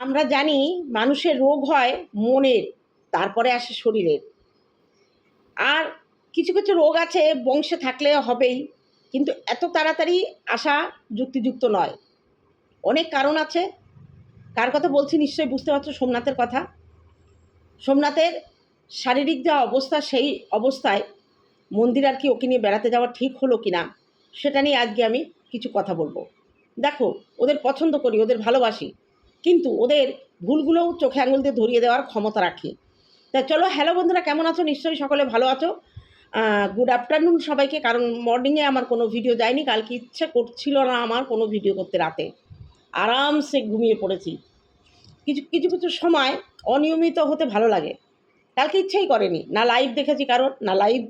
আমরা জানি মানুষের রোগ হয় মনের, তারপরে আসে শরীরের। আর কিছু কিছু রোগ আছে বংশে থাকলে হবেই, কিন্তু এত তাড়াতাড়ি আসা যুক্তিযুক্ত নয়। অনেক কারণ আছে। কার কথা বলছি নিশ্চয়ই বুঝতে পারছ সোমনাথের কথা। সোমনাথের শারীরিক যা অবস্থা সেই অবস্থায় মন্দির আর কি ওকে নিয়ে বেড়াতে যাওয়া ঠিক হলো কি না, সেটা নিয়ে আজকে আমি কিছু কথা বলব। দেখো, ওদের পছন্দ করি, ওদের ভালোবাসি। কিন্তু ওদের ভুলগুলোও চোখে আঙুল দিয়ে ধরিয়ে দেওয়ার ক্ষমতা রাখি। তা চলো হ্যালো বন্ধুরা, কেমন আছো? নিশ্চয়ই সকলে ভালো আছো। গুড আফটারনুন সবাইকে, কারণ মর্নিংয়ে আমার কোনো ভিডিও যায়নি। কালকে ইচ্ছে করছিল না আমার কোনো ভিডিও করতে রাতে। আরামসে ঘুমিয়ে পড়েছি। কিছু কিছু কিছু সময় অনিয়মিত হতে ভালো লাগে। কালকে ইচ্ছেই করেনি। না লাইভ দেখেছি কারণ না লাইভ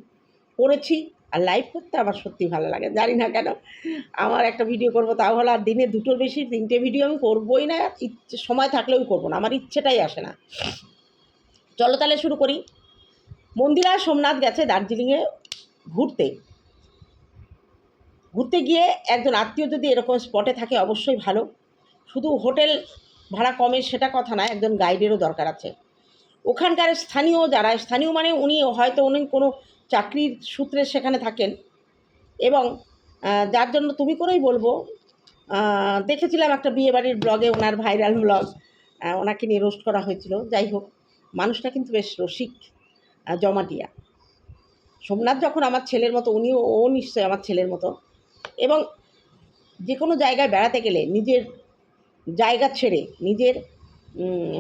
করেছি। আর লাইভ করতে আমার সত্যি ভালো লাগে। জানি না কেন, আমার একটা ভিডিও করব, তাও হলো আর দিনে দুটোর বেশি, তিনটে ভিডিও আমি করবোই না, ইচ্ছে, সময় থাকলেও করব না, আমার ইচ্ছেটাই আসে না। চলো তাহলে শুরু করি। মন্দিরা সোমনাথ গেছে দার্জিলিংয়ে ঘুরতে। ঘুরতে গিয়ে একজন আত্মীয় যদি এরকম স্পটে থাকে অবশ্যই ভালো। শুধু হোটেল ভাড়া কমে সেটা কথা না, একজন গাইডেরও দরকার আছে। ওখানকার স্থানীয় যারা, স্থানীয় মানে উনি, হয়তো উনি কোনো চাকরির সূত্রে সেখানে থাকেন। এবং যার জন্য তুমি করেই বলব দেখেছিলাম একটা বিয়েবাড়ির ব্লগে ওনার ভাইরাল ব্লগ ওনাকে নিয়ে রোস্ট করা হয়েছিল। যাই হোক, মানুষটা কিন্তু বেশ রসিক জমাটিয়া। সোমনাথ যখন আমার ছেলের মতো, উনিও, ও নিশ্চয়ই আমার ছেলের মতো। এবং যে কোনো জায়গায় বেড়াতে গেলে নিজের জায়গা ছেড়ে, নিজের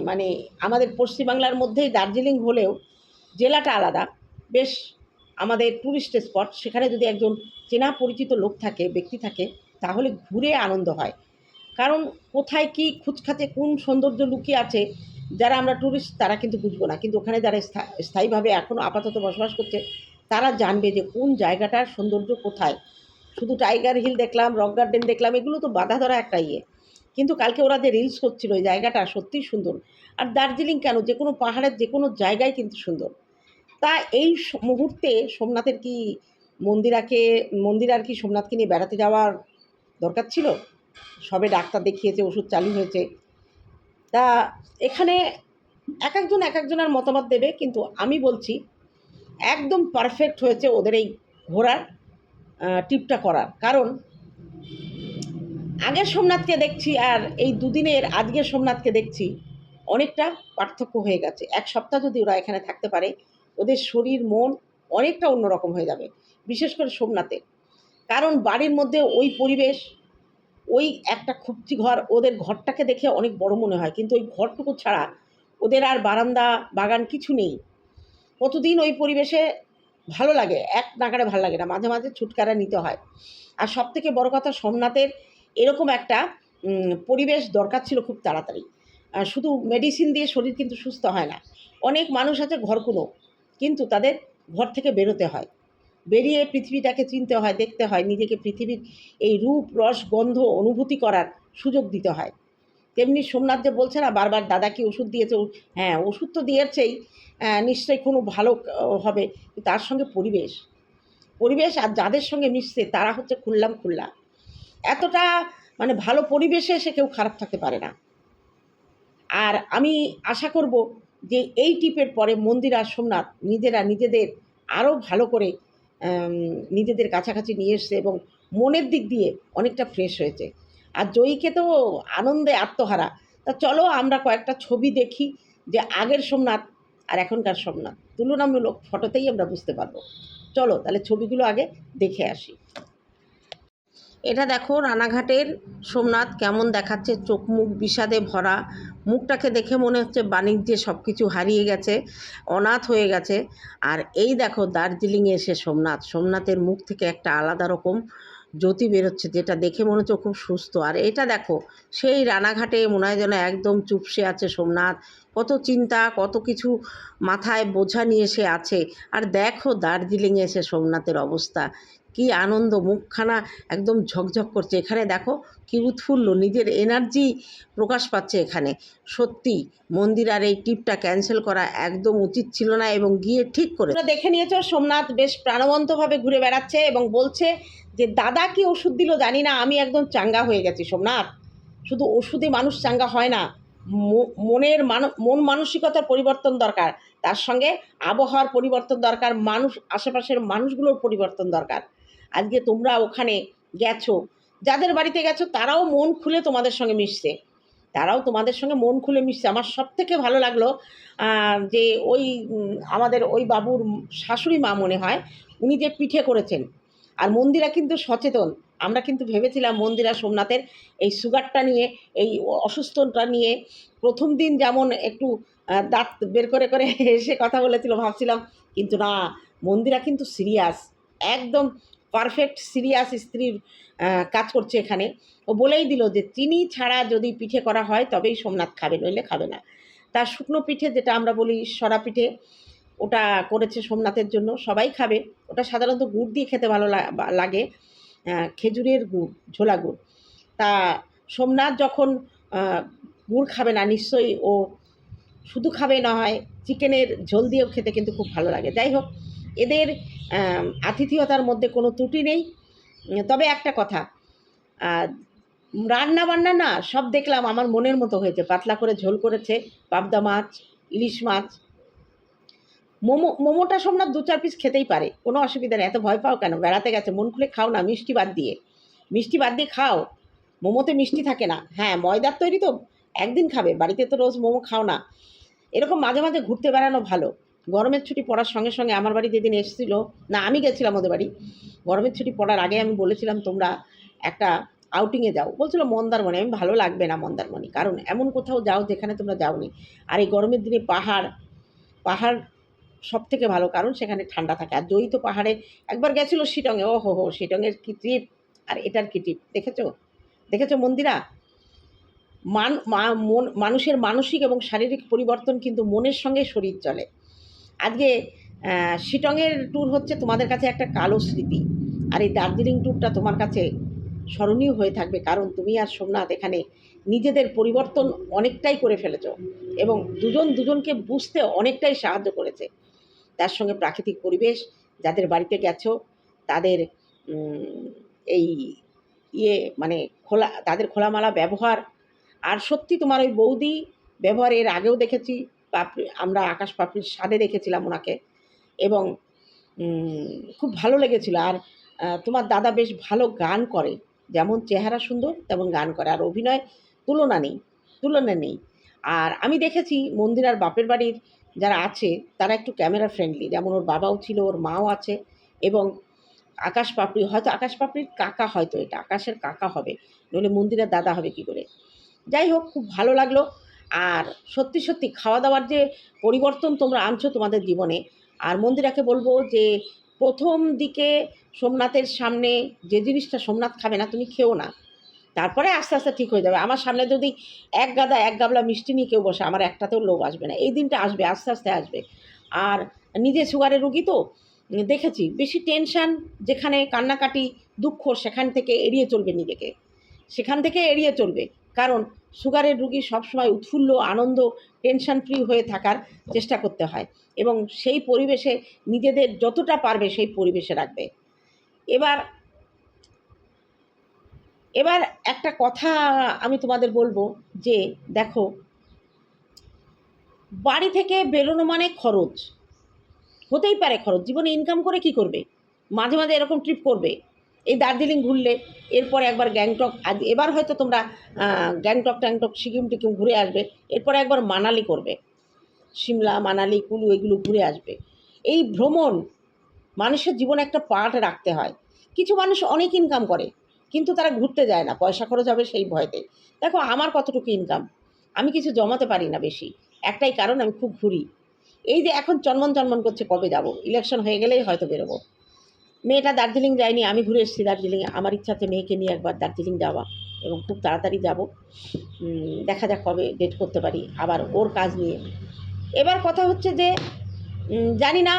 মানে আমাদের পশ্চিমবাংলার মধ্যেই দার্জিলিং হলেও জেলাটা আলাদা। বেশ আমাদের ট্যুরিস্ট স্পট সেখানে যদি একজন চেনা পরিচিত লোক থাকে, ব্যক্তি থাকে, তাহলে ঘুরে আনন্দ হয়। কারণ কোথায় কি খুঁজখাতে, কোন সৌন্দর্য লুকিয়ে আছে, যারা আমরা ট্যুরিস্ট তারা কিন্তু বুঝব না। কিন্তু ওখানে যারা স্থা- স্থায়ীভাবে এখনও আপাতত বসবাস করছে, তারা জানবে যে কোন জায়গাটার সৌন্দর্য কোথায়। শুধু টাইগার হিল দেখলাম, রক গার্ডেন দেখলাম, এগুলো তো বাধা ধরা একটা ইয়ে। কিন্তু কালকে ওরা যে রিলস করছিল, ওই জায়গাটা সত্যিই সুন্দর। আর দার্জিলিং কেন? যে কোনো পাহাড়ের যে কোনো জায়গায় কিন্তু সুন্দর। তা এই মুহূর্তে সোমনাথের কি মন্দিরাকে মন্দির আর কি সোমনাথকে নিয়ে বেড়াতে যাওয়ার দরকার ছিল? সবে ডাক্তার দেখিয়েছে ওষুধ চালু হয়েছে। তা এখানে এক একজন এক একজনের মতামত দেবে কিন্তু আমি বলছি একদম পারফেক্ট হয়েছে ওদের এই ঘোরার আহ, ট্রিপটা করার। কারণ আগের সোমনাথকে দেখছি আর এই দুদিনের আজকের সোমনাথকে দেখছি অনেকটা পার্থক্য হয়ে গেছে। এক সপ্তাহ যদি ওরা এখানে থাকতে পারে ওদের শরীর, মন অনেকটা অন্যরকম হয়ে যাবে, বিশেষ করে সোমনাথে। কারণ বাড়ির মধ্যে ওই পরিবেশ, ওই একটা খুপচি ঘর ওদের ঘরটাকে দেখে অনেক বড় মনে হয়। কিন্তু ওই ঘরটুকু ছাড়া ওদের আর বারান্দা, বাগান কিছু নেই। কতদিন ওই পরিবেশে ভালো লাগে, এক নাগারে ভালো লাগে না, মাঝে মাঝে ছুটকারা নিতে হয়। আর সব থেকে বড় কথা, সোমনাথের এরকম একটা পরিবেশ দরকার ছিল খুব তাড়াতাড়ি। শুধু মেডিসিন দিয়ে শরীর কিন্তু সুস্থ হয় না। অনেক মানুষ আছে ঘরকুনো কিন্তু তাদের ঘর থেকে বেরোতে হয়। বেরিয়ে পৃথিবীটাকে চিনতে হয়, দেখতে হয়, নিজেকে পৃথিবীর এই রূপ, রস, গন্ধ অনুভূতি করার সুযোগ দিতে হয়। তেমনি সোমনাথ যে বলছে না, বারবার দাদা কি ওষুধ দিয়েছে? হ্যাঁ ওষুধ তো দিয়েছেই নিশ্চয়ই কোনো ভালো হবে। তার সঙ্গে পরিবেশ। পরিবেশ আর যাদের সঙ্গে মিশছে, তারা হচ্ছে খুললাম খুল্লা। এতটা মানে ভালো পরিবেশে সে কেউ খারাপ থাকতে পারে না। আর আমি আশা করব যে এই টিপের পরে মন্দির আর সোমনাথ নিজেরা নিজেদের আরও ভালো করে নিজেদের কাছাকাছি নিয়ে এসছে এবং মনের দিক দিয়ে অনেকটা ফ্রেশ হয়েছে। আর জয়ীকে তো আনন্দে আত্মহারা। তা চলো আমরা কয়েকটা ছবি দেখি যে আগের সোমনাথ আর এখনকার সোমনাথ। তুলনামূলক ফটোতেই আমরা বুঝতে পারব। চলো তাহলে ছবিগুলো আগে দেখে আসি। এটা দেখো রানাঘাটের সোমনাথ কেমন দেখাচ্ছে, চোখ মুখ বিষাদে ভরা। মুখটাকে দেখে মনে হচ্ছে বাণিজ্যে সব কিছু হারিয়ে গেছে, অনাথ হয়ে গেছে। আর এই দেখো দার্জিলিংয়ে এসে সোমনাথ। সোমনাথের মুখ থেকে একটা আলাদা রকম জ্যোতি বেরোচ্ছে, যেটা দেখে মনে হচ্ছে খুব সুস্থ। আর এটা দেখো, সেই রানাঘাটে মনে হয় যেন একদম চুপসে আছে সোমনাথ। কত চিন্তা, কত কিছু মাথায় বোঝা নিয়ে সে আছে। আর দেখো দার্জিলিংয়ে এসে সোমনাথের অবস্থা। কি আনন্দ, মুখখানা একদম ঝকঝক করছে। এখানে দেখো কি উৎফুল্ল, নিজের এনার্জি প্রকাশ পাচ্ছে এখানে। সত্যি, মন্দির আর এই ট্রিপটা ক্যান্সেল করা একদম উচিত ছিল না এবং গিয়ে ঠিক করে দেখে নিয়েছ, সোমনাথ বেশ প্রাণবন্তভাবে ঘুরে বেড়াচ্ছে এবং বলছে যে, দাদা কি ওষুধ দিল জানি না, আমি একদম চাঙ্গা হয়ে গেছি, সোমনাথ। শুধু ওষুধে মানুষ চাঙ্গা হয় না মনের মান, মন মানসিকতার পরিবর্তন দরকার। তার সঙ্গে আবহাওয়ার পরিবর্তন দরকার, মানুষ, আশেপাশের মানুষগুলোর পরিবর্তন দরকার। আজকে তোমরা ওখানে গেছো। যাদের বাড়িতে গেছো, তারাও মন খুলে তোমাদের সঙ্গে মিশছে। তারাও তোমাদের সঙ্গে মন খুলে মিশছে। আমার সব থেকে ভালো লাগল যে ওই আমাদের ওই বাবুর শাশুড়ি মা মনে হয়, উনি যে পিঠে করেছেন। আর মন্দিরা কিন্তু সচেতন। আমরা কিন্তু ভেবেছিলাম মন্দিরা সোমনাথের এই সুগারটা নিয়ে, এই অসুস্থটা নিয়ে, প্রথম দিন যেমন একটু দাঁত বের করে করে এসে কথা বলেছিল, ভাবছিলাম, কিন্তু না, মন্দিরা কিন্তু সিরিয়াস। একদম পারফেক্ট সিরিয়াস স্ত্রীর কাজ করছে এখানে। ও বলেই দিল যে, চিনি ছাড়া যদি পিঠে করা হয়, তবেই সোমনাথ খাবে, নইলে খাবে না। তার শুকনো পিঠে, যেটা আমরা বলি সরা পিঠে, ওটা করেছে সোমনাথের জন্য, সবাই খাবে। ওটা সাধারণত গুড় দিয়ে খেতে ভালো লাগে খেজুরের গুড়, ঝোলা গুড়। তা সোমনাথ যখন গুড় খাবে না, নিশ্চয়ই ও শুধু খাবে না হয় চিকেনের ঝোল দিয়েও খেতে কিন্তু খুব ভালো লাগে। যাই হোক এদের আতিথেয়তার মধ্যে কোনো ত্রুটি নেই। তবে একটা কথা রান্না বান্না না, সব দেখলাম আমার মনের মতো হয়েছে। পাতলা করে ঝোল করেছে, পাবদা মাছ, ইলিশ মাছ। মোমো, মোমোটা সোমনাথ দু চার পিস খেতেই পারে, কোনো অসুবিধা নেই। এত ভয় পাও কেন? বেড়াতে গেছে, মন খুলে খাও না, মিষ্টি বাদ দিয়ে। মিষ্টি বাদ দিয়ে খাও। মোমোতে মিষ্টি থাকে না। হ্যাঁ ময়দার তৈরি তো, একদিন খাবে। বাড়িতে তো রোজ মোমো খাও না। এরকম মাঝে মাঝে ঘুরতে বেড়ানো ভালো। গরমের ছুটি পড়ার সঙ্গে সঙ্গে আমার বাড়ি যেদিন এসেছিল, না, আমি গেছিলাম ওদের বাড়ি। গরমের ছুটি পড়ার আগে আমি বলেছিলাম, তোমরা একটা আউটিংয়ে যাও। বলছিল, মন্দারমণি। আমি, ভালো লাগবে না মন্দারমণি, কারণ এমন কোথাও যাও যেখানে তোমরা যাওনি। আর এই গরমের দিনে পাহাড় পাহাড় সব থেকে ভালো কারণ সেখানে ঠান্ডা থাকে। আর জয়িত পাহাড়ে একবার গেছিল শিটংয়ে ও হো হো শিটংয়ের কি ট্রিপ আর এটার কি ট্রিপ দেখেছ? দেখেছ মন্দিরা? মান মন, মানুষের মানসিক এবং শারীরিক পরিবর্তন কিন্তু মনের সঙ্গে শরীর চলে। আজকে শিটংয়ের ট্যুর হচ্ছে তোমাদের কাছে একটা কালো স্মৃতি। আর এই দার্জিলিং ট্যুরটা তোমার কাছে স্মরণীয় হয়ে থাকবে, কারণ তুমি আর সোমনাথ এখানে নিজেদের পরিবর্তন অনেকটাই করে ফেলেছ এবং দুজন দুজনকে বুঝতে অনেকটাই সাহায্য করেছে। তার সঙ্গে প্রাকৃতিক পরিবেশ, যাদের বাড়িতে গেছো, তাদের এই ইয়ে মানে খোলা, তাদের খোলামেলা ব্যবহার। আর সত্যি তোমার ওই বৌদি ব্যবহার এর আগেও দেখেছি পাপড়ি, আমরা আকাশ পাপড়ির স্বাদে দেখেছিলাম ওনাকে এবং খুব ভালো লেগেছিল। আর তোমার দাদা বেশ ভালো গান করে। যেমন চেহারা সুন্দর, তেমন গান করে। আর অভিনয় তুলনা নেই তুলনা নেই। আর আমি দেখেছি মন্দির আর বাপের বাড়ির যারা আছে, তারা একটু ক্যামেরা ফ্রেন্ডলি। যেমন ওর বাবাও ছিল, ওর মাও আছে এবং আকাশ পাপড়ি, হয়তো আকাশ পাপড়ির কাকা হয়তো এটা, আকাশের কাকা হবে। নইলে মন্দিরের দাদা হবে কি করে? যাই হোক, খুব ভালো লাগল। আর সত্যি সত্যি খাওয়া দাওয়ার যে পরিবর্তন তোমরা আনছো তোমাদের জীবনে, আর মন্দিরাকে বলব যে প্রথম দিকে সোমনাথের সামনে যে জিনিসটা সোমনাথ খাবে না, তুমি খেও না। তারপরে আস্তে আস্তে ঠিক হয়ে যাবে। আমার সামনে যদি এক গাদা, এক গাবলা মিষ্টি নিয়ে কেউ বসে, আমার একটাতেও লোভ আসবে না। এই দিনটা আসবে, আস্তে আস্তে আসবে। আর নিজে সুগারের রুগী তো, দেখেছি, বেশি টেনশান, যেখানে কান্নাকাটি, দুঃখ, সেখান থেকে এড়িয়ে চলবে নিজেকে। সেখান থেকে এড়িয়ে চলবে। কারণ সুগারের রুগী সবসময় উৎফুল্ল, আনন্দ টেনশন ফ্রি হয়ে থাকার চেষ্টা করতে হয় এবং সেই পরিবেশে নিজেদের যতটা পারবে সেই পরিবেশে রাখবে। এবার এবার একটা কথা আমি তোমাদের বলব যে, দেখো, বাড়ি থেকে বেরোনো মানে খরচ। হতেই পারে খরচ। জীবনে ইনকাম করে কি করবে? মাঝে মাঝে এরকম ট্রিপ করবে। এই দার্জিলিং ঘুরলে এরপরে একবার গ্যাংটক, আজ এবার হয়তো তোমরা গ্যাংটক, ট্যাংটক, সিকিম, টিকিম ঘুরে আসবে, এরপরে একবার মানালি করবে। সিমলা, মানালি, কুলু এগুলো ঘুরে আসবে। এই ভ্রমণ মানুষের জীবনে একটা পার্ট রাখতে হয়। কিছু মানুষ অনেক ইনকাম করে, কিন্তু তারা ঘুরতে যায় না, পয়সা খরচ হবে সেই ভয়তে। দেখো, আমার কতটুকু ইনকাম আমি কিছু জমাতে পারি না বেশি। একটাই কারণ, আমি খুব ঘুরি। এই যে এখন চনমন চনমন করছে কবে যাব? ইলেকশন হয়ে গেলেই হয়তো বেরোবো। মেয়েটা দার্জিলিং যায়নি, আমি ঘুরে এসেছি দার্জিলিংয়ে। আমার ইচ্ছা আছে মেয়েকে নিয়ে একবার দার্জিলিং যাওয়া এবং খুব তাড়াতাড়ি যাব। দেখা যাক কবে ডেট করতে পারি, আবার ওর কাজ নিয়ে। এবার কথা হচ্ছে যে জানি না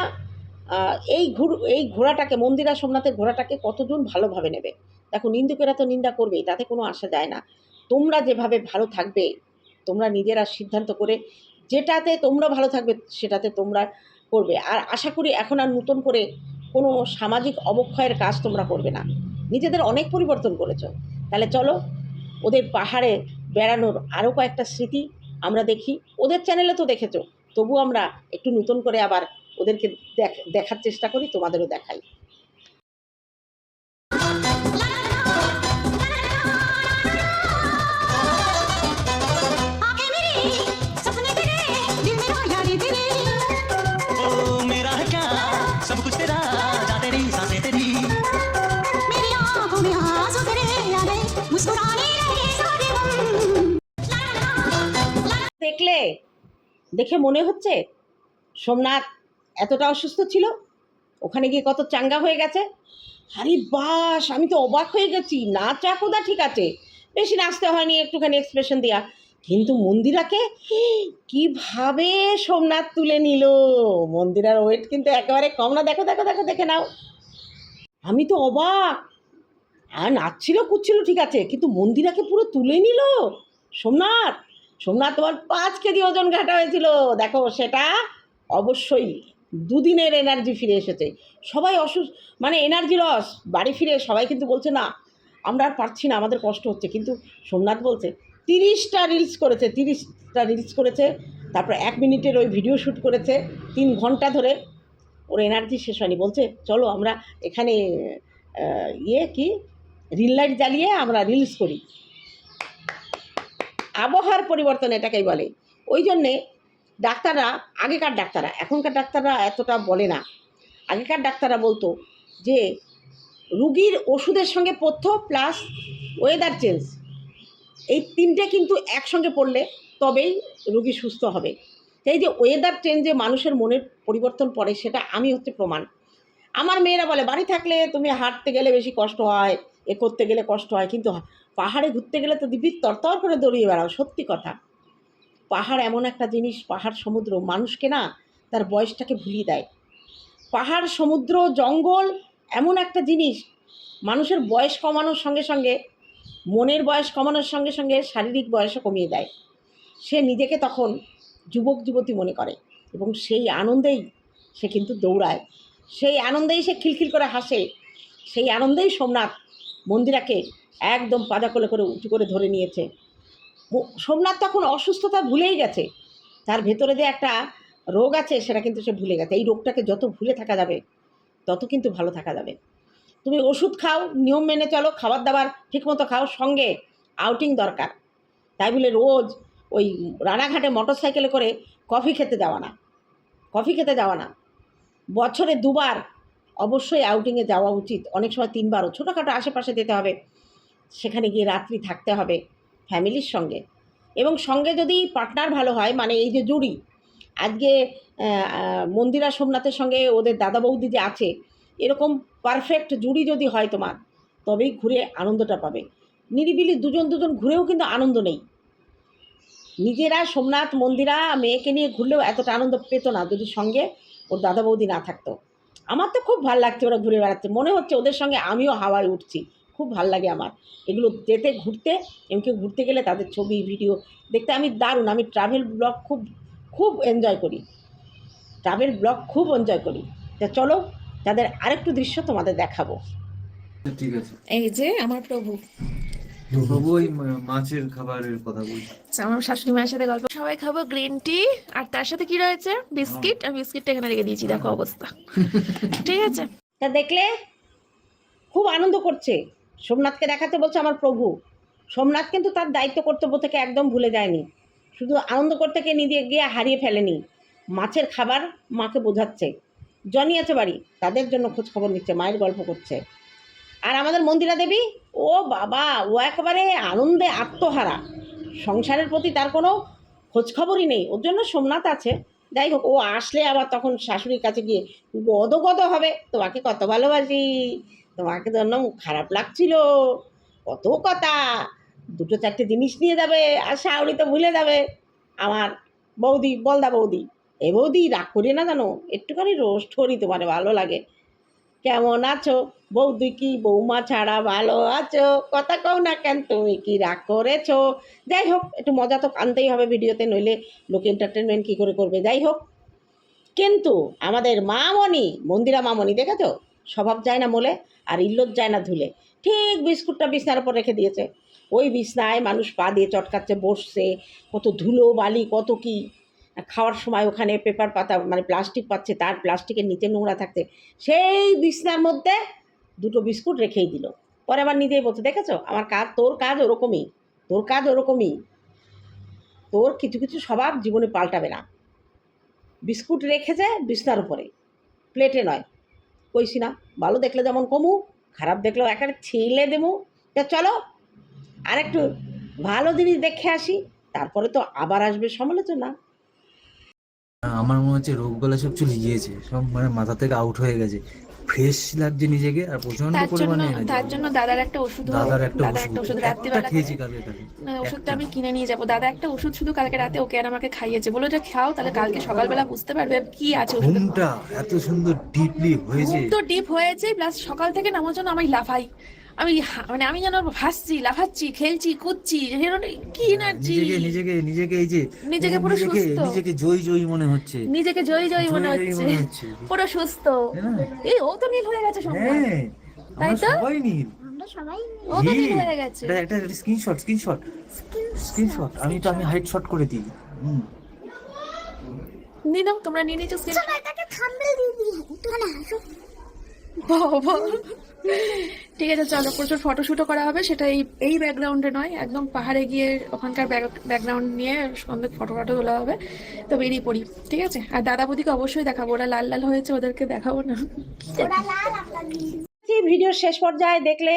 এই ঘুর, এই ঘোড়াটাকে, মন্দিরা সোমনাথের ঘোড়াটাকে কতজন ভালোভাবে নেবে। দেখো, নিন্দুকেরা তো নিন্দা করবেই, তাতে কোনো আসা যায় না। তোমরা যেভাবে ভালো থাকবে, তোমরা নিজেরা সিদ্ধান্ত করে, যেটাতে তোমরা ভালো থাকবে, সেটাতে তোমরা করবে। আর আশা করি এখন আর নতুন করে কোনো সামাজিক অবক্ষয়ের কাজ তোমরা করবে না। নিজেদের অনেক পরিবর্তন করেছ। তাহলে চলো, ওদের পাহাড়ে বেড়ানোর আরও কয়েকটা স্মৃতি আমরা দেখি। ওদের চ্যানেলে তো দেখেছ। তবু আমরা একটু নতুন করে আবার ওদেরকে দেখ- দেখার চেষ্টা করি, তোমাদেরও দেখাই। দেখলে দেখে মনে হচ্ছে সোমনাথ এতটা অসুস্থ ছিল? ওখানে গিয়ে কত চাঙ্গা হয়ে গেছে? আরে বাস, আমি তো অবাক হয়ে গেছি। নাচা কোদা ঠিক আছে। বেশি নাচতে হয়নি, একটুখানি এক্সপ্রেশন দেওয়া কিন্তু মন্দিরাকে কীভাবে সোমনাথ তুলে নিল? মন্দিরার ওয়েট কিন্তু একেবারে কম না। দেখো দেখো দেখো, দেখে নাও। আমি তো অবাক। আর নাচছিল কুচ্ছিল ঠিক আছে। কিন্তু মন্দিরাকে পুরো তুলে নিল সোমনাথ? সোমনাথ, তোমার পাঁচ কেজি ওজন ঘাটা হয়েছিল। দেখো, সেটা অবশ্যই দুদিনের এনার্জি ফিরে এসেছে। সবাই অসুস্থ মানে এনার্জি লস বাড়ি ফিরে সবাই কিন্তু বলছে, না, আমরা আর পারছি না, আমাদের কষ্ট হচ্ছে। কিন্তু সোমনাথ বলছে, তিরিশটা রিলস করেছে, তিরিশটা রিলস করেছে, তারপর এক মিনিটের ওই ভিডিও শ্যুট করেছে, তিন ঘণ্টা ধরে ওর এনার্জি শেষ হয়নি। বলছে, চলো, আমরা এখানে ইয়ে কি রিল লাইট জ্বালিয়ে আমরা রিলস করি। আবহাওয়ার পরিবর্তন এটাকেই বলে। ওই জন্যে ডাক্তাররা, আগেকার ডাক্তাররা, এখনকার ডাক্তাররা এতটা বলে না। আগেকার ডাক্তাররা বলতো যে, রুগীর ওষুধের সঙ্গে পথ্য প্লাস ওয়েদার চেঞ্জ এই তিনটে কিন্তু একসঙ্গে পড়লে তবেই রুগী সুস্থ হবে। এই যে ওয়েদার চেঞ্জে মানুষের মনের পরিবর্তন পড়ে, সেটা আমি হচ্ছে প্রমাণ। আমার মেয়েরা বলে, বাড়ি থাকলে তুমি হাঁটতে গেলে বেশি কষ্ট হয়, এ করতে গেলে কষ্ট হয়। কিন্তু পাহাড়ে ঘুরতে গেলে তো দিব্যি তরতর করে দৌড়িয়ে বেড়াও, সত্যি কথা। পাহাড় এমন একটা জিনিস, পাহাড় সমুদ্র, মানুষকে না তার বয়সটাকে ভুলিয়ে দেয়। পাহাড়, সমুদ্র, জঙ্গল এমন একটা জিনিস, মানুষের বয়স কমানোর সঙ্গে সঙ্গে, মনের বয়স কমানোর সঙ্গে সঙ্গে শারীরিক বয়সও কমিয়ে দেয়। সে নিজেকে তখন যুবক যুবতী মনে করে এবং সেই আনন্দেই সে কিন্তু দৌড়ায়। সেই আনন্দেই সে খিলখিল করে হাসে। সেই আনন্দেই সোমনাথ মন্দিরাকে একদম পাজা কোলে করে উঁচু করে ধরে নিয়েছে। সোমনাথ তখন অসুস্থতা ভুলেই গেছে। তার ভেতরে যে একটা রোগ আছে সেটা কিন্তু সে ভুলে গেছে। এই রোগটাকে যত ভুলে থাকা যাবে, তত কিন্তু ভালো থাকা যাবে। তুমি ওষুধ খাও, নিয়ম মেনে চলো, খাবার দাবার ঠিকমতো খাও, সঙ্গে আউটিং দরকার। তাই বলে রোজ ওই রানাঘাটে মোটর সাইকেলে করে কফি খেতে যাওয়া না। কফি খেতে যাওয়া না। বছরে দুবার অবশ্যই আউটিংয়ে যাওয়া উচিত। অনেক সময় তিনবারও। ছোটোখাটো আশেপাশে যেতে হবে। সেখানে গিয়ে রাত্রি থাকতে হবে ফ্যামিলির সঙ্গে। এবং সঙ্গে যদি পার্টনার ভালো হয় মানে এই যে জুড়ি, আজকে মন্দিরা সোমনাথের সঙ্গে ওদের দাদা বৌদি যে আছে, এরকম পারফেক্ট জুড়ি যদি হয় তোমার, তবেই ঘুরে আনন্দটা পাবে। নিরিবিলি দুজন দুজন ঘুরেও কিন্তু আনন্দ নেই। নিজেরা সোমনাথ মন্দিরা মেয়েকে নিয়ে ঘুরলেও এতটা আনন্দ পেত না। যদি সঙ্গে ওর দাদা বৌদি না থাকতো। আমার তো খুব ভালো লাগছে ওরা ঘুরে বেড়াচ্ছে। মনে হচ্ছে ওদের সঙ্গে আমিও হাওয়ায় উঠছি। খুব ভালো লাগে আমার। এগুলো যেতে ঘুরতে এমনকি ঘুরতে গেলে তাদের ছবি ভিডিও দেখতে আমি দারুণ। আমি ট্রাভেল ব্লগ খুব খুব এনজয় করি। ট্রাভেল ব্লগ খুব এনজয় করি। তা চলো তাদের আরেকটু দৃশ্য তোমাদের দেখাবো। ঠিক আছে। এই যে আমার প্রভু। প্রভু ওই মাছের খাবারের কথা বলছি। আমার শাশুড়ি মায়ের সাথে গল্প। সবাই খাব গ্রিন টি, আর তার সাথে কি রয়েছে? বিস্কিট। আমি বিস্কিটটা এখানে রেখে দিয়েছি, দেখো অবস্থা। ঠিক আছে। তা দেখলে খুব আনন্দ করছে। সোমনাথকে দেখাতে বলছে আমার প্রভু। সোমনাথ কিন্তু তার দায়িত্ব কর্তব্য থেকে একদম ভুলে যায়নি। শুধু আনন্দ করতে গিয়ে নিজে গিয়ে হারিয়ে ফেলেনি। মাছের খাবার মাকে বোঝাচ্ছে। জনি আছে বাড়ি, তাদের জন্য খোঁজ খবর নিচ্ছে, মায়ের গল্প করছে। আর আমাদের মন্দিরা দেবী ও বাবা, ও একেবারে আনন্দে আত্মহারা। সংসারের প্রতি তার কোনো খোঁজখবরই নেই। ওর জন্য সোমনাথ আছে। যাই হোক, ও আসলে আবার তখন শাশুড়ির কাছে গিয়ে গদ গদ হবে। তোমাকে কত ভালোবাসি, তোমাকে জন্য খারাপ লাগছিল। কত কথা, দুটো চারটে জিনিস নিয়ে যাবে আর শাওড়ি তো ভুলে যাবে। আমার বৌদি, বলদা বৌদি, এ বৌদি রাগ করি না জানো? একটুখানি রোস্ট করি তোমার, ভালো লাগে। কেমন আছো? বৌদি কি বৌমা ছাড়া ভালো আছো? কথা কও না কেন, তুমি কি রাগ করেছ? যাই হোক, একটু মজা তো আনতেই হবে ভিডিওতে, নইলে লোক এন্টারটেনমেন্ট কী করে করবে? যাই হোক, কিন্তু আমাদের মামনি, মন্দিরা মামনি, দেখেছ? স্বভাব যায় না মোলে, আর ইল্লত যায় না ধুলে। ঠিক বিস্কুটটা বিছনার উপর রেখে দিয়েছে। ওই বিছনায় মানুষ পা দিয়ে চটকাচ্ছে, বসছে, কত ধুলো বালি, কত কি। খাওয়ার সময় ওখানে পেপার পাতা মানে প্লাস্টিক পাচ্ছে, তার প্লাস্টিকের নিচে নোংরা থাকছে সেই বিছনার মধ্যে দুটো বিস্কুট রেখেই দিল। পরে আবার নিজেই বলছে, দেখেছ? আমার কাজ, তোর কাজ ওরকমই, তোর কাজ ওরকমই। তোর কিছু কিছু স্বভাব জীবনে পাল্টাবে না। বিস্কুট রেখেছে বিছনার উপরে প্লেটে নয়। কইছি না, ভালো দেখলে যেমন কমু, খারাপ দেখলেও একেবারে ছিলে দেবো তা চলো আর একটু ভালো জিনিস দেখে আসি, তারপরে তো আবার আসবে সমালোচনা। আমার মনে হচ্ছে রোগ বলা সব চলে গিয়েছে। সব মানে মাথা থেকে আউট হয়ে গেছে। ফ্রেশ লাগছে নিজেকে আর প্রচণ্ড পরিমাণে। তার জন্য দাদার একটা ওষুধ দাদার একটা ওষুধ। রাত্রিবেলা খেয়েছি কালকে কালকে। না ওষুধটা। আমি কিনে নিয়ে যাব। দাদা একটা ওষুধ শুধু কালকে রাতে ওকে আর আমাকে খাইয়েছে। বলো এটা খাও তাহলে কালকে সকালবেলা বুঝতে পারবে কি আছে ঘুমটা এত সুন্দর ডিপলি হয়েছে। তো ডিপ হয়েছে প্লাস সকাল থেকে নামার জন্য আমি লাফাই। আমি হা- মানে আমি যেন ভাসছি লাফাচ্ছি খেলছি কুদছি যেন কি এনার্জি? নিজেকে নিজেকে নিজেকে এই যে নিজেকে পুরো সুস্থ। নিজেকে জয়ী জয়ী মনে হচ্ছে। নিজেকে জয়ী জয়ী মনে হচ্ছে। পুরো সুস্থ। এই ও তো নীল হয়ে গেছে সোমবার হ্যাঁ তাই তো? সবাই নীল। আমরা সবাই ও তো নীল। হয়ে গেছে। এটা একটা স্ক্রিনশট স্ক্রিনশট স্ক্রিনশট আমি তো আমি হাইট শট করে দিই। নাও তোমরা নিয়ে নিচ্ছ স্ক্রিন এটাকে থাম্বনেল দিয়ে দিই। একটুখানি হাসো। ঠিক আছে, চলো, প্রচুর ফটোশুটও করা হবে, সেটা এই এই ব্যাকগ্রাউন্ডে নয়, একদম পাহাড়ে গিয়ে ওখানকার ব্যাকগ্রাউন্ড নিয়ে সঙ্গে ফটো ফটো তোলা হবে, তো বেরিয়ে পড়ি, ঠিক আছে? আর দাদা বৌদিকে অবশ্যই দেখাবো, ওরা লাল লাল হয়েছে, ওদেরকে দেখাবো না। ভিডিওর শেষ পর্যায়ে দেখলে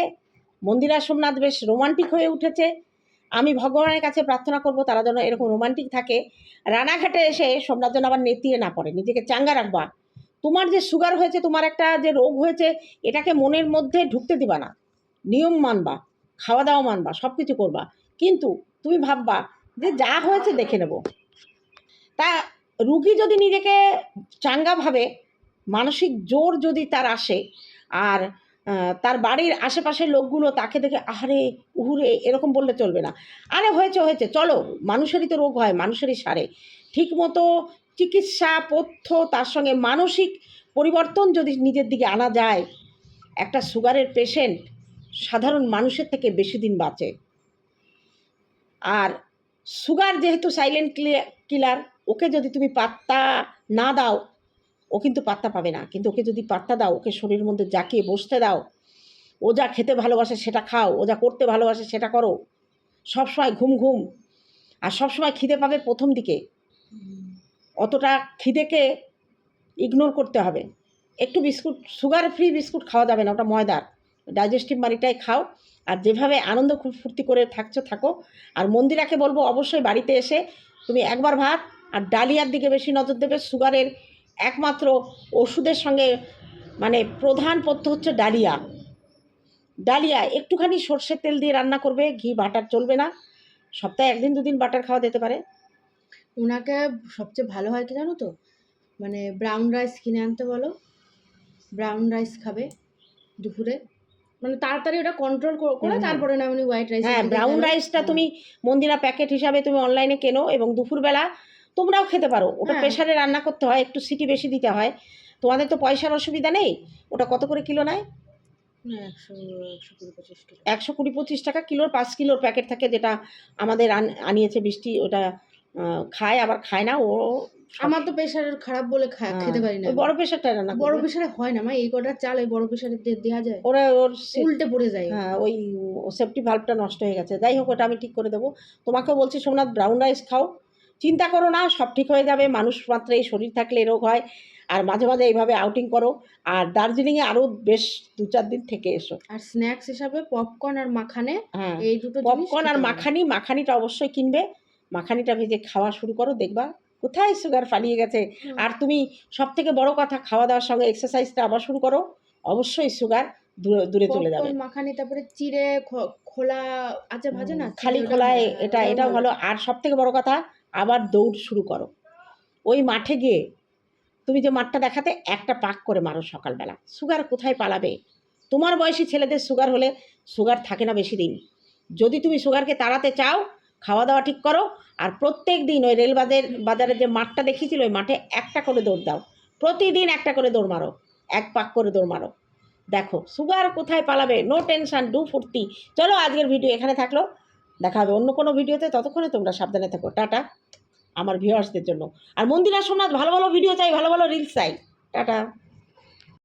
মন্দিরা সোমনাথ বেশ রোমান্টিক হয়ে উঠেছে। আমি ভগবানের কাছে প্রার্থনা করব, তারা যেন এরকম রোমান্টিক থাকে। রানাঘাটে এসে সোমনাথ যেন আবার নেতিয়ে না পড়ে, নিজেকে চাঙ্গা রাখবা। তোমার যে সুগার হয়েছে, তোমার একটা যে রোগ হয়েছে, এটাকে মনের মধ্যে ঢুকতে দিবা না। নিয়ম মানবা, খাওয়া দাওয়া মানবা সব কিছু করবা। কিন্তু তুমি ভাববা যে যা হয়েছে দেখে নেব। তা রুগী যদি নিজেকে চাঙ্গাভাবে মানসিক জোর যদি তার আসে, আর তার বাড়ির আশেপাশের লোকগুলো তাকে দেখে, আহারে, উহুরে, এরকম বললে চলবে না। আরে, হয়েছে হয়েছে, চলো, মানুষেরই তো রোগ হয়, মানুষেরই সারে। ঠিকমতো চিকিৎসা, পথ্য, তার সঙ্গে মানসিক পরিবর্তন যদি নিজের দিকে আনা যায়, একটা সুগারের পেশেন্ট সাধারণ মানুষের থেকে বেশি দিন বাঁচে। আর সুগার যেহেতু সাইলেন্ট কিলার ওকে যদি তুমি পাত্তা না দাও, ও কিন্তু পাত্তা পাবে না। কিন্তু ওকে যদি পাত্তা দাও, ওকে শরীরের মধ্যে জাকিয়ে বসতে দাও, ও যা খেতে ভালোবাসে সেটা খাও, ও যা করতে ভালোবাসে সেটা করো, সবসময় ঘুম ঘুম, আর সবসময় খিদে পাবে প্রথম দিকে। অতটা খিদেকে ইগনোর করতে হবে। একটু বিস্কুট সুগার ফ্রি বিস্কুট খাওয়া যাবে না, ওটা ময়দার। ডাইজেস্টিভ মানিটাই খাও। আর যেভাবে আনন্দ খুব ফুর্তি করে থাকছো, থাকো। আর মন্দিরাকে বলব, অবশ্যই বাড়িতে এসে তুমি একবার ভাত আর ডালিয়ার দিকে বেশি নজর দেবে। সুগারের একমাত্র ওষুধের সঙ্গে মানে প্রধান পথ্য হচ্ছে ডালিয়া। ডালিয়া একটুখানি সর্ষের তেল দিয়ে রান্না করবে, ঘি, বাটার চলবে না। সপ্তাহে একদিন, দুদিন বাটার খাওয়া যেতে পারে। ওনাকে সবচেয়ে ভালো হয় কি জানো তো? মানে ব্রাউন রাইস কিনে আনতে বলো। ব্রাউন রাইস খাবে দুপুরে। মানে তাড়াতাড়ি ওটা কন্ট্রোল করে। তারপরে না উনি হোয়াইট রাইস হ্যাঁ ব্রাউন রাইসটা তুমি মন্দিরা প্যাকেট হিসাবে তুমি অনলাইনে কেনো এবং দুপুরবেলা তোমরাও খেতে পারো। ওটা হ্যাঁ। প্রেশারে রান্না করতে হয় একটু সিটি বেশি দিতে হয়। তোমাদের তো পয়সার অসুবিধা নেই? ওটা কত করে কিলো নেয়? একশো একশো কুড়ি পঁচিশ একশো কুড়ি পঁচিশ টাকা কিলোর পাঁচ কিলোর প্যাকেট থাকে যেটা আমাদের আন- আনিয়েছে বৃষ্টি ওটা খায় আবার খায় না ও আমার তো প্রেশার খারাপ বলে হ্যাঁ, খেতে পারি না। বড় প্রেশারটা না বড় প্রেশারে হয় না মা এই কটা চাল ওই বড় প্রেশারে দেওয়া যায়। ওরা ওর উল্টে পড়ে যায়। হ্যাঁ ওই সেফটি ভাল্বটা নষ্ট হয়ে গেছে। যাই হোক ওটা আমি ঠিক করে দেবো। তোমাকেও বলছি সোমনাথ ব্রাউন রাইস খাও। চিন্তা করো না সব ঠিক হয়ে যাবে। মানুষ মাত্রাই শরীর থাকলে রোগ হয়। আর মাঝে মাঝে এইভাবে আউটিং করো। আর দার্জিলিংয়ে আরও বেশ দু চার দিন থেকে এসো। আর স্ন্যাক্স হিসাবে পপকর্ন আর মাখানে হ্যাঁ এই দুটো পপকর্ন আর মাখানি মাখানিটা অবশ্যই কিনবে। মাখানিটা ভেজে খাওয়া শুরু করো দেখবা কোথায় সুগার পালিয়ে গেছে। আর তুমি সব থেকে বড় কথা খাওয়া দাওয়ার সঙ্গে এক্সারসাইজটা আবার শুরু করো অবশ্যই সুগার দূরে চলে যাবে। মাখানি তারপরে চিড়ে খোলা আছে ভাজে না? খালি খোলায়। এটা এটাও ভালো। আর সব থেকে বড় কথা আবার দৌড় শুরু করো। ওই মাঠে গিয়ে তুমি যে মাঠটা দেখাতে একটা পাক করে মারো সকালবেলা। সুগার কোথায় পালাবে? তোমার বয়সী ছেলেদের সুগার হলে সুগার থাকে না বেশি দিন। যদি তুমি সুগারকে তাড়াতে চাও খাওয়া দাওয়া ঠিক করো। আর প্রত্যেক দিন ওই রেল বাজারের বাজারে যে মাঠটা দেখিয়েছিল, ওই মাঠে একটা করে দৌড় দাও। প্রতিদিন একটা করে দৌড় মারো। এক পাক করে দৌড় মারো। দেখো, সুগার কোথায় পালাবে? নো টেনশন ডু ফুর্তি। চলো আজকের ভিডিও এখানে থাকল। দেখা হবে অন্য কোনো ভিডিওতে। ততক্ষণে তোমরা সাবধানে থাকো। টাটা, আমার ভিউয়ার্সদের জন্য। আর মন্দিরা সোমনাথ, ভালো ভালো ভিডিও চাই, ভালো ভালো রিলস চাই। টাটা।